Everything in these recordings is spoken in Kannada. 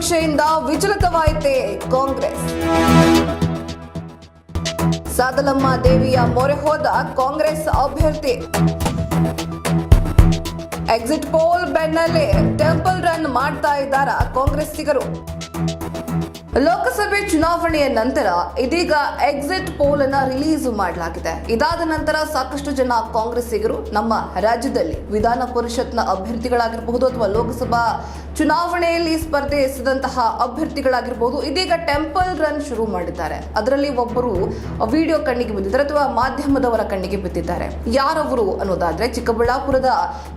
ಸಮೀಕ್ಷೆಯಿಂದ ವಿಚಲಿತವಾಯಿತೆ ಕಾಂಗ್ರೆಸ್. ಸಾದಲಮ್ಮ ದೇವಿಯ ಮೊರೆ ಹೋದ ಕಾಂಗ್ರೆಸ್ ಅಭ್ಯರ್ಥಿ. ಎಕ್ಸಿಟ್ ಪೋಲ್ ಬೆನ್ನಲ್ಲೇ ಟೆಂಪಲ್ ರನ್ ಮಾಡ್ತಾ ಇದ್ದಾರ ಕಾಂಗ್ರೆಸ್ಸಿಗರು. ಲೋಕಸಭೆ ಚುನಾವಣೆಯ ನಂತರ ಇದೀಗ ಎಕ್ಸಿಟ್ ಪೋಲ್ ಅನ್ನ ರಿಲೀಸ್ ಮಾಡಲಾಗಿದೆ. ಇದಾದ ನಂತರ ಸಾಕಷ್ಟು ಜನ ಕಾಂಗ್ರೆಸ್ಸಿಗರು ನಮ್ಮ ರಾಜ್ಯದಲ್ಲಿ ವಿಧಾನ ಪರಿಷತ್ನ ಅಭ್ಯರ್ಥಿಗಳಾಗಿರಬಹುದು ಅಥವಾ ಲೋಕಸಭಾ ಚುನಾವಣೆಯಲ್ಲಿ ಸ್ಪರ್ಧಿಸಿದಂತಹ ಅಭ್ಯರ್ಥಿಗಳಾಗಿರ್ಬೋದು, ಇದೀಗ ಟೆಂಪಲ್ ರನ್ ಶುರು ಮಾಡಿದ್ದಾರೆ. ಅದರಲ್ಲಿ ಒಬ್ಬರು ವಿಡಿಯೋ ಕಣ್ಣಿಗೆ ಬಿದ್ದಿದ್ದಾರೆ ಅಥವಾ ಮಾಧ್ಯಮದವರ ಕಣ್ಣಿಗೆ ಬಿದ್ದಿದ್ದಾರೆ. ಯಾರವರು ಅನ್ನೋದಾದ್ರೆ, ಚಿಕ್ಕಬಳ್ಳಾಪುರದ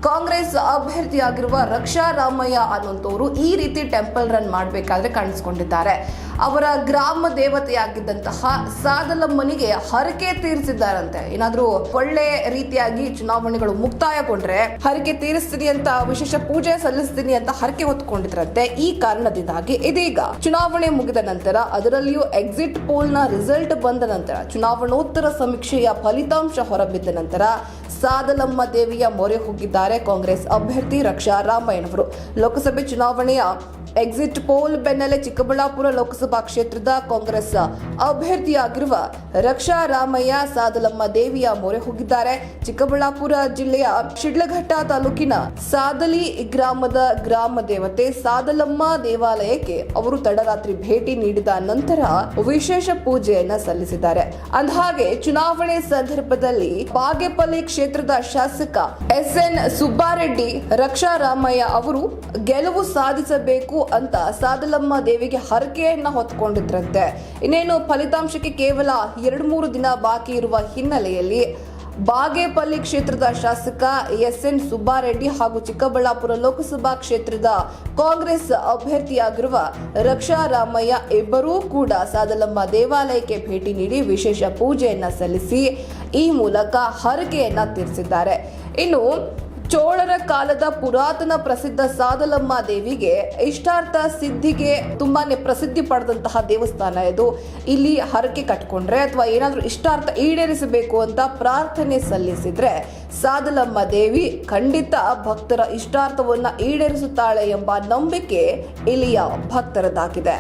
ಕಾಂಗ್ರೆಸ್ ಅಭ್ಯರ್ಥಿಯಾಗಿರುವ ರಕ್ಷಾ ರಾಮಯ್ಯ ಅನ್ನುವಂಥವರು ಈ ರೀತಿ ಟೆಂಪಲ್ ರನ್ ಮಾಡಬೇಕಾದ್ರೆ ಕಾಣಿಸಿಕೊಂಡಿದ್ದಾರೆ. ಅವರ ಗ್ರಾಮ ದೇವತೆಯಾಗಿದ್ದಂತಹ ಸಾದಲಮ್ಮನಿಗೆ ಹರಕೆ ತೀರಿಸಿದ್ದಾರಂತೆ. ಏನಾದ್ರೂ ಒಳ್ಳೆ ರೀತಿಯಾಗಿ ಚುನಾವಣೆಗಳು ಮುಕ್ತಾಯಗೊಂಡ್ರೆ ಹರಕೆ ತೀರಿಸ್ತೀನಿ ಅಂತ ವಿಶೇಷ ಪೂಜೆ ಸಲ್ಲಿಸ್ತೀನಿ ಅಂತ ಹರಕೆ ಹೊತ್ಕೊಂಡಿದ್ರಂತೆ. ಈ ಕಾರಣದಿಂದಾಗಿ ಇದೀಗ ಚುನಾವಣೆ ಮುಗಿದ ನಂತರ ಅದರಲ್ಲಿಯೂ ಎಕ್ಸಿಟ್ ಪೋಲ್ನ ರಿಸಲ್ಟ್ ಬಂದ ನಂತರ ಚುನಾವಣೋತ್ತರ ಸಮೀಕ್ಷೆಯ ಫಲಿತಾಂಶ ಹೊರಬಿದ್ದ ನಂತರ ಸಾದಲಮ್ಮ ದೇವಿಯ ಮೊರೆ ಹೋಗಿದ್ದಾರೆ ಕಾಂಗ್ರೆಸ್ ಅಭ್ಯರ್ಥಿ ರಕ್ಷಾ ರಾಮಯ್ಯನವರು. ಲೋಕಸಭೆ ಚುನಾವಣೆಯ ಎಕ್ಸಿಟ್ ಪೋಲ್ ಬೆನ್ನಲ್ಲೇ ಚಿಕ್ಕಬಳ್ಳಾಪುರ ಲೋಕಸಭಾ ಕ್ಷೇತ್ರದ ಕಾಂಗ್ರೆಸ್ ಅಭ್ಯರ್ಥಿಯಾಗಿರುವ ರಕ್ಷಾ ರಾಮಯ್ಯ ಸಾದಲಮ್ಮ ದೇವಿಯ ಮೊರೆ ಹೋಗಿದ್ದಾರೆ. ಚಿಕ್ಕಬಳ್ಳಾಪುರ ಜಿಲ್ಲೆಯ ಶಿಡ್ಲಘಟ್ಟ ತಾಲೂಕಿನ ಸಾದಲಿ ಗ್ರಾಮದ ಗ್ರಾಮ ದೇವತೆ ಸಾದಲಮ್ಮ ದೇವಾಲಯಕ್ಕೆ ಅವರು ತಡರಾತ್ರಿ ಭೇಟಿ ನೀಡಿದ ನಂತರ ವಿಶೇಷ ಪೂಜೆಯನ್ನ ಸಲ್ಲಿಸಿದ್ದಾರೆ. ಅಂದಹಾಗೆ ಚುನಾವಣೆ ಸಂದರ್ಭದಲ್ಲಿ ಬಾಗೇಪಲ್ಲಿ ಕ್ಷೇತ್ರದ ಶಾಸಕ ಎಸ್ ಎನ್ ಸುಬ್ಬಾರೆಡ್ಡಿ, ರಕ್ಷಾ ರಾಮಯ್ಯ ಅವರು ಗೆಲುವು ಸಾಧಿಸಬೇಕು ಅಂತ ಸಾದಲಮ್ಮ ದೇವಿಗೆ ಹರಕೆಯನ್ನ ಹೊತ್ಕೊಂಡಿದ್ರಂತೆ. ಇನ್ನೇನು ಫಲಿತಾಂಶಕ್ಕೆ ಕೇವಲ ಎರಡು ಮೂರು ದಿನ ಬಾಕಿ ಇರುವ ಹಿನ್ನೆಲೆಯಲ್ಲಿ ಬಾಗೇಪಲ್ಲಿ ಕ್ಷೇತ್ರದ ಶಾಸಕ ಎಸ್ ಎನ್ ಸುಬ್ಬಾರೆಡ್ಡಿ ಹಾಗೂ ಚಿಕ್ಕಬಳ್ಳಾಪುರ ಲೋಕಸಭಾ ಕ್ಷೇತ್ರದ ಕಾಂಗ್ರೆಸ್ ಅಭ್ಯರ್ಥಿಯಾಗಿರುವ ರಕ್ಷಾ ರಾಮಯ್ಯ ಇಬ್ಬರೂ ಕೂಡ ಸಾದಲಮ್ಮ ದೇವಾಲಯಕ್ಕೆ ಭೇಟಿ ನೀಡಿ ವಿಶೇಷ ಪೂಜೆಯನ್ನ ಸಲ್ಲಿಸಿ ಈ ಮೂಲಕ ಹರಕೆಯನ್ನ ತೀರಿಸಿದ್ದಾರೆ. ಇನ್ನು ಚೋಳರ ಕಾಲದ ಪುರಾತನ ಪ್ರಸಿದ್ಧ ಸಾದಲಮ್ಮ ದೇವಿಗೆ ಇಷ್ಟಾರ್ಥ ಸಿದ್ಧಿಗೆ ತುಂಬಾನೇ ಪ್ರಸಿದ್ಧಿ ಪಡೆದಂತಹ ದೇವಸ್ಥಾನ ಇದು. ಇಲ್ಲಿ ಹರಕೆ ಕಟ್ಕೊಂಡ್ರೆ ಅಥವಾ ಏನಾದರೂ ಇಷ್ಟಾರ್ಥ ಈಡೇರಿಸಬೇಕು ಅಂತ ಪ್ರಾರ್ಥನೆ ಸಲ್ಲಿಸಿದ್ರೆ ಸಾದಲಮ್ಮ ದೇವಿ ಖಂಡಿತ ಭಕ್ತರ ಇಷ್ಟಾರ್ಥವನ್ನ ಈಡೇರಿಸುತ್ತಾಳೆ ಎಂಬ ನಂಬಿಕೆ ಇಲ್ಲಿಯ ಭಕ್ತರದಾಗಿದೆ